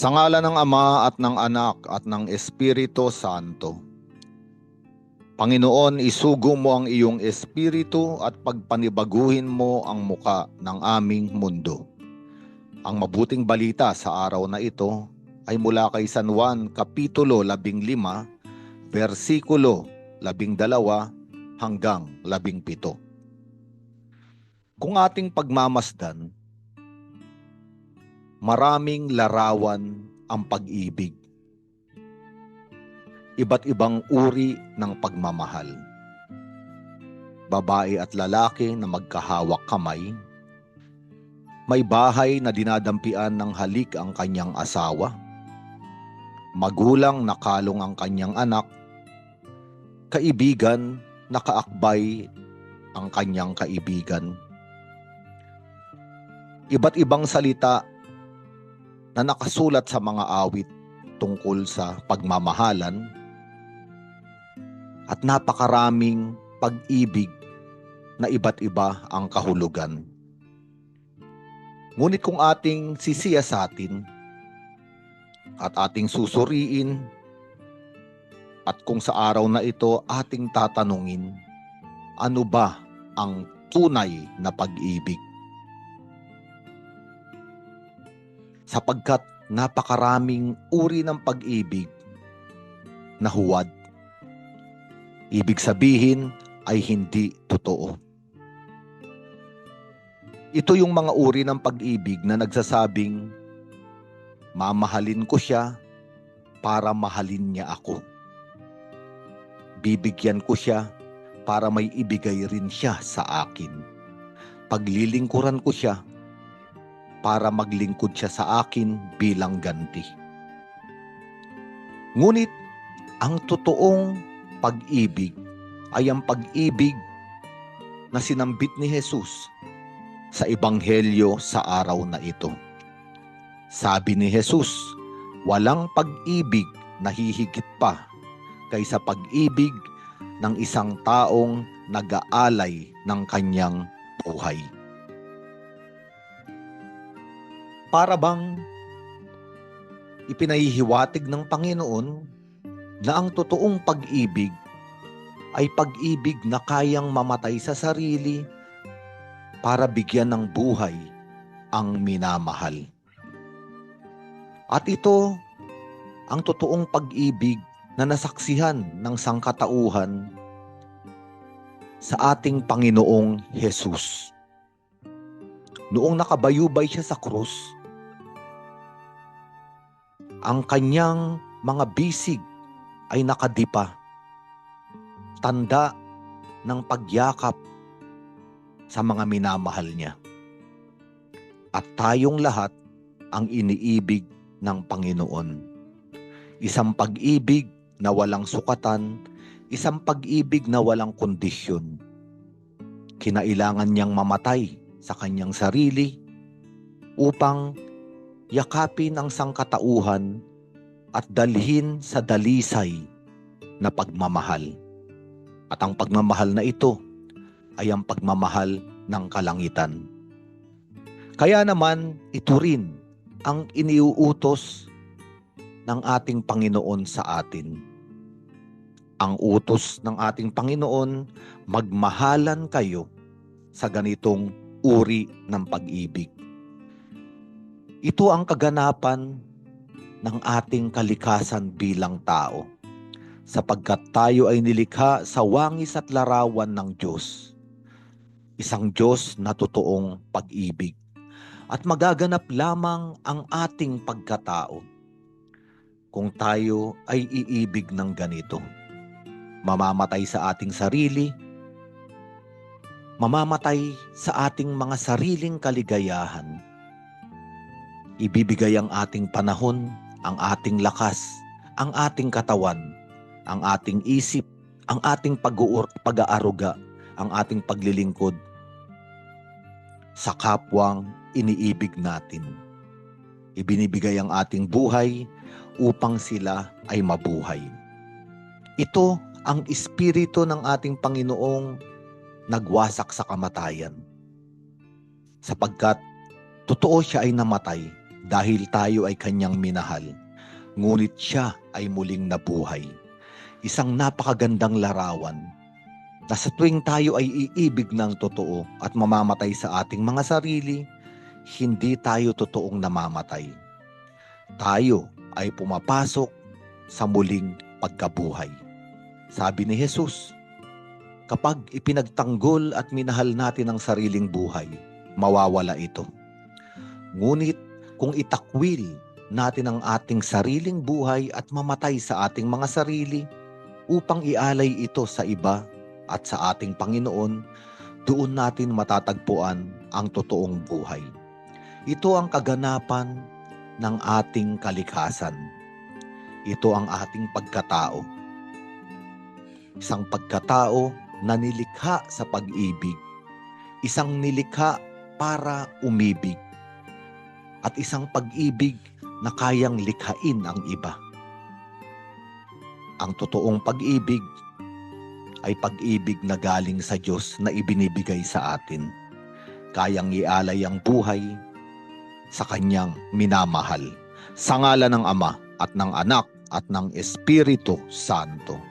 Sa ngala ng Ama at ng Anak at ng Espiritu Santo. Panginoon, isugo mo ang iyong espiritu at pagpanibaguhin mo ang muka ng aming mundo. Ang mabuting balita sa araw na ito ay mula kay San Juan Kapitulo 15, versikulo 12 hanggang 17. Kung ating pagmamasdan, maraming larawan ang pag-ibig. Iba't ibang uri ng pagmamahal. Babae at lalaki na magkahawak kamay. May bahay na dinadampian ng halik ang kanyang asawa. Magulang na kalong ang kanyang anak. Kaibigan na kaakbay ang kanyang kaibigan. Iba't ibang salita na nakasulat sa mga awit tungkol sa pagmamahalan at napakaraming pag-ibig na iba't iba ang kahulugan. Ngunit kung ating sisiya sa atin at ating susuriin at kung sa araw na ito ating tatanungin, ano ba ang tunay na pag-ibig? Sapagkat napakaraming uri ng pag-ibig na huwad. Ibig sabihin ay hindi totoo. Ito yung mga uri ng pag-ibig na nagsasabing, mamahalin ko siya para mahalin niya ako. Bibigyan ko siya para may ibigay rin siya sa akin. Paglilingkuran ko siya para maglingkod siya sa akin bilang ganti. Ngunit ang totoong pag-ibig ay ang pag-ibig na sinambit ni Jesus sa Ebanghelyo sa araw na ito. Sabi ni Jesus, walang pag-ibig na hihigit pa kaysa pag-ibig ng isang taong nag-aalay ng kanyang buhay. Para bang ipinahihiwatig ng Panginoon na ang totoong pag-ibig ay pag-ibig na kayang mamatay sa sarili para bigyan ng buhay ang minamahal. At ito ang totoong pag-ibig na nasaksihan ng sangkatauhan sa ating Panginoong Hesus. Noong nakabayubay siya sa krus, ang kanyang mga bisig ay nakadipa. Tanda ng pagyakap sa mga minamahal niya. At tayong lahat ang iniibig ng Panginoon. Isang pag-ibig na walang sukatan, isang pag-ibig na walang kondisyon. Kinailangan niyang mamatay sa kanyang sarili upang yakapin ang sangkatauhan at dalhin sa dalisay na pagmamahal. At ang pagmamahal na ito ay ang pagmamahal ng kalangitan. Kaya naman ito rin ang iniuutos ng ating Panginoon sa atin. Ang utos ng ating Panginoon, magmahalan kayo sa ganitong uri ng pag-ibig. Ito ang kaganapan ng ating kalikasan bilang tao sapagkat tayo ay nilikha sa wangis at larawan ng Diyos. Isang Diyos na totoong pag-ibig at magaganap lamang ang ating pagkatao kung tayo ay iibig ng ganito. Mamamatay sa ating sarili, mamamatay sa ating mga sariling kaligayahan, ibibigay ang ating panahon, ang ating lakas, ang ating katawan, ang ating isip, ang ating pag-aaruga, ang ating paglilingkod sa kapwang iniibig natin. Ibinibigay ang ating buhay upang sila ay mabuhay. Ito ang espiritu ng ating Panginoong nagwasak sa kamatayan. Sapagkat totoo siya ay namatay dahil tayo ay kanyang minahal. Ngunit siya ay muling nabuhay. Isang napakagandang larawan na sa tuwing tayo ay iibig ng totoo at mamamatay sa ating mga sarili, hindi tayo totoong namamatay. Tayo ay pumapasok sa muling pagkabuhay. Sabi ni Jesus, kapag ipinagtanggol at minahal natin ang sariling buhay, mawawala ito. Ngunit kung itakwil natin ang ating sariling buhay at mamatay sa ating mga sarili upang ialay ito sa iba at sa ating Panginoon, doon natin matatagpuan ang totoong buhay. Ito ang kaganapan ng ating kalikasan. Ito ang ating pagkatao. Isang pagkatao na nilikha sa pag-ibig. Isang nilikha para umibig. At isang pag-ibig na kayang likhain ang iba. Ang totoong pag-ibig ay pag-ibig na galing sa Diyos na ibinibigay sa atin. Kayang ialay ang buhay sa kanyang minamahal. Sa ngala ng Ama at ng Anak at ng Espiritu Santo.